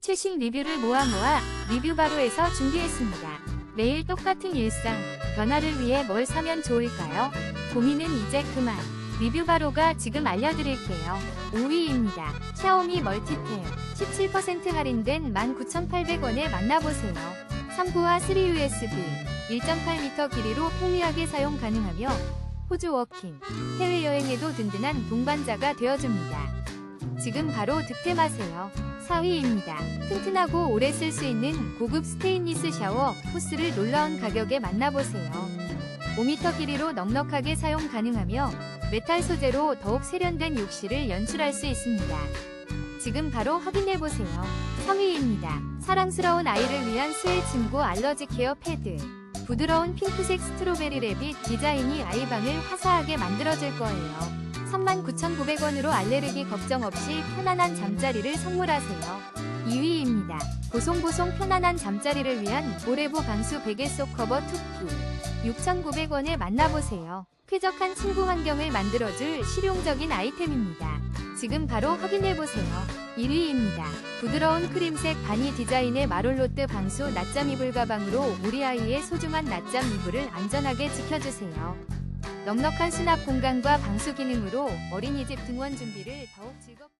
최신 리뷰를 모아 모아 리뷰 바로에서 준비했습니다. 매일 똑같은 일상, 변화를 위해 뭘 사면 좋을까요? 고민은 이제 그만. 리뷰 바로가 지금 알려드릴게요. 5위입니다. 샤오미 멀티탭 17% 할인된 19,800원에 만나보세요. 3구와 3USB 1.8m 길이로 편리하게 사용 가능하며 호주 워킹, 해외여행에도 든든한 동반자가 되어줍니다. 지금 바로 득템하세요. 4위입니다. 튼튼하고 오래 쓸 수 있는 고급 스테인리스 샤워 호스를 놀라운 가격에 만나보세요. 5m 길이로 넉넉하게 사용 가능하며 메탈 소재로 더욱 세련된 욕실을 연출할 수 있습니다. 지금 바로 확인해보세요. 3위입니다. 사랑스러운 아이를 위한 스웰 침구 알러지 케어 패드. 부드러운 핑크색 스트로베리 랩이 디자인이 아이 방을 화사하게 만들어줄 거예요. 39,900원으로 알레르기 걱정 없이 편안한 잠자리를 선물하세요. 2위입니다. 보송보송 편안한 잠자리를 위한 모레보 방수 베개 속 커버 투피 6,900원에 만나보세요. 쾌적한 침구 환경을 만들어줄 실용적인 아이템입니다. 지금 바로 확인해보세요. 1위입니다. 부드러운 크림색 바니 디자인의 마롤로트 방수 낮잠 이불 가방으로 우리 아이의 소중한 낮잠 이불을 안전하게 지켜주세요. 넉넉한 수납 공간과 방수 기능으로 어린이집 등원 준비를 더욱 즐겁게